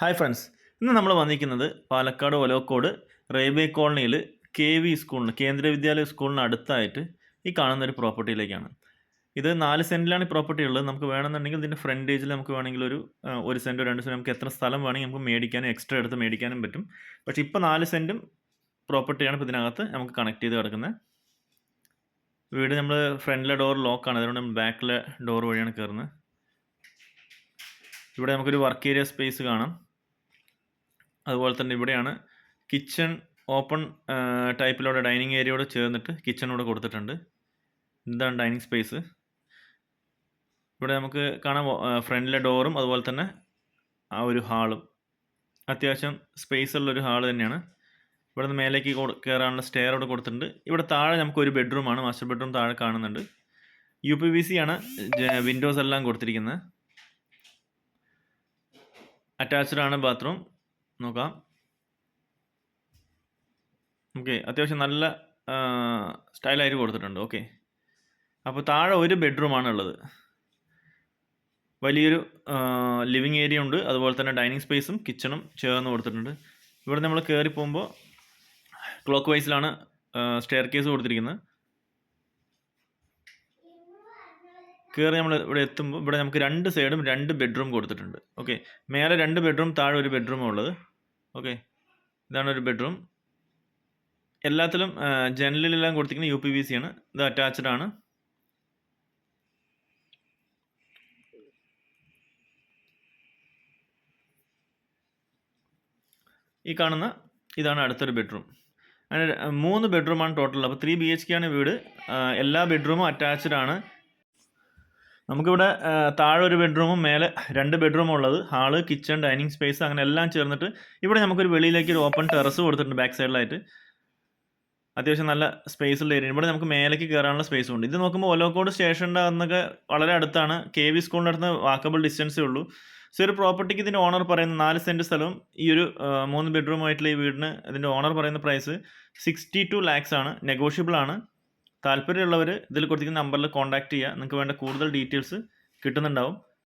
Hi friends ഇന്ന് നമ്മൾ വന്നിരിക്കുന്നത് പാലക്കാട് ഒലോക്കോട് റെയിൽവേ കോളനിയിൽ കെ വി സ്കൂളിന് കേന്ദ്രീയ വിദ്യാലയ സ്കൂളിന് അടുത്തായിട്ട് ഈ കാണുന്ന ഒരു പ്രോപ്പർട്ടിയിലേക്കാണ് ഇത് നാല് സെന്റിലാണ് ഈ പ്രോപ്പർട്ടി ഉള്ളത്. നമുക്ക് വേണമെന്നുണ്ടെങ്കിൽ ഇതിന്റെ ഫ്രണ്ടേജിൽ നമുക്ക് വേണമെങ്കിൽ ഒരു ഒരു സെന്റോ രണ്ട് സെന്റോ നമുക്ക് എത്ര സ്ഥലം വേണമെങ്കിൽ നമുക്ക് മേടിക്കാനും എക്സ്ട്രാ എടുത്ത് മേടിക്കാനും പറ്റും. പക്ഷേ ഇപ്പോൾ നാല് സെന്റും പ്രോപ്പർട്ടിയാണ് ഇപ്പോൾ ഇതിനകത്ത് നമുക്ക് കണക്ട് ചെയ്ത് കിടക്കുന്നത്. വീട് നമ്മൾ ഫ്രണ്ടിലെ ഡോർ ലോക്കാണ് അതുകൊണ്ട് ബാക്കിലെ ഡോർ വഴിയാണ് കയറുന്നത് ഇവിടെ നമുക്കൊരു വർക്ക് ഏരിയ സ്പേസ് കാണാം. അതുപോലെ തന്നെ ഇവിടെയാണ് കിച്ചൺ ഓപ്പൺ ടൈപ്പിലൂടെ ഡൈനിങ് ഏരിയയോട് ചേർന്നിട്ട് കിച്ചണോട് കൊടുത്തിട്ടുണ്ട്. ഇതാണ് ഡൈനിങ് സ്പേസ്. ഇവിടെ നമുക്ക് കാണാം ഫ്രണ്ടിലെ ഡോറും അതുപോലെ തന്നെ ആ ഒരു ഹാളും. അത്യാവശ്യം സ്പേസ് ഉള്ളൊരു ഹാൾ തന്നെയാണ്. ഇവിടെ നിന്ന് മേലേക്ക് കയറാനുള്ള സ്റ്റെയർ ഇവിടെ കൊടുത്തിട്ടുണ്ട്. ഇവിടെ താഴെ നമുക്ക് ഒരു ബെഡ്റൂമാണ് മാസ്റ്റർ ബെഡ്റൂം താഴെ കാണുന്നുണ്ട്. യു പി വി സി ആണ് വിൻഡോസ് എല്ലാം കൊടുത്തിരിക്കുന്നത്. അറ്റാച്ച്ഡ് ആണ് ബാത്റൂം നോക്കാം. ഓക്കെ അത്യാവശ്യം നല്ല സ്റ്റൈലായിട്ട് കൊടുത്തിട്ടുണ്ട്. ഓക്കെ അപ്പോൾ താഴെ ഒരു ബെഡ്റൂമാണ് ഉള്ളത്. വലിയൊരു ലിവിങ് ഏരിയ ഉണ്ട്. അതുപോലെ തന്നെ ഡൈനിങ് സ്പേസും കിച്ചണും ചേർന്ന് കൊടുത്തിട്ടുണ്ട്. ഇവിടെ നമ്മൾ കയറി പോകുമ്പോൾ ക്ലോക്ക് വൈസിലാണ് സ്റ്റെയർ കേസ് കൊടുത്തിരിക്കുന്നത്. കയറി നമ്മൾ ഇവിടെ എത്തുമ്പോൾ ഇവിടെ നമുക്ക് രണ്ട് സൈഡും രണ്ട് ബെഡ്റൂം കൊടുത്തിട്ടുണ്ട്. ഓക്കെ മേലെ രണ്ട് ബെഡ്റൂം താഴെ ഒരു ബെഡ്റൂം ഉള്ളത്. ഓക്കെ ഇതാണ് ഒരു ബെഡ്റൂം എല്ലാത്തിലും ജനലിലെല്ലാം കൊടുത്തിരിക്കുന്നത് യു പി സി ആണ്. ഇത് അറ്റാച്ച്ഡ് ആണ്. ഈ കാണുന്ന ഇതാണ് അടുത്തൊരു ബെഡ്റൂം അങ്ങനെ മൂന്ന് ബെഡ്റൂമാണ് ടോട്ടൽ അപ്പോൾ ത്രീ ബി എച്ച് കെ ആണ് വീട്. എല്ലാ ബെഡ്റൂമും അറ്റാച്ച്ഡ് ആണ്. നമുക്കിവിടെ താഴെ ഒരു ബെഡ്റൂമും മേലെ രണ്ട് ബെഡ്റൂമും ഉള്ളത്. ഹാൾ കിച്ചൺ ഡൈനിങ് സ്പേസ് അങ്ങനെ എല്ലാം ചേർന്നിട്ട് ഇവിടെ നമുക്കൊരു വെളിയിലേക്ക് ഒരു ഓപ്പൺ ടെറസ് കൊടുത്തിട്ടുണ്ട് ബാക്ക് സൈഡിലായിട്ട്. അത്യാവശ്യം നല്ല സ്പേസ് ഉള്ള ഏരിയ. ഇവിടെ നമുക്ക് മേലേക്ക് കയറാനുള്ള സ്പേസും ഉണ്ട്. ഇത് നോക്കുമ്പോൾ ഒലോക്കോട് സ്റ്റേഷന്റെ അന്നൊക്കെ വളരെ അടുത്താണ്. കെ വി സ്കൂളിന്റെ അടുത്ത് വാക്കബിൾ ഡിസ്റ്റൻസേ ഉള്ളൂ. സോ ഒരു പ്രോപ്പർട്ടിക്ക് ഇതിന്റെ ഓണർ പറയുന്ന നാല് സെന്റ് സ്ഥലവും ഈ ഒരു മൂന്ന് ബെഡ്റൂമായിട്ടുള്ള ഈ വീടിന് ഇതിന്റെ ഓണർ പറയുന്ന പ്രൈസ് സിക്സ്റ്റി ടു ലാക്സ് ആണ്. നെഗോഷ്യബിൾ ആണ്. താല്പര്യമുള്ളവർ ഇതിൽ കൊടുത്തിരിക്കുന്ന നമ്പറിൽ കോൺടാക്ട് ചെയ്യുക നിങ്ങൾക്ക് വേണ്ട കൂടുതൽ ഡീറ്റെയിൽസ് കിട്ടുന്നുണ്ടാവും.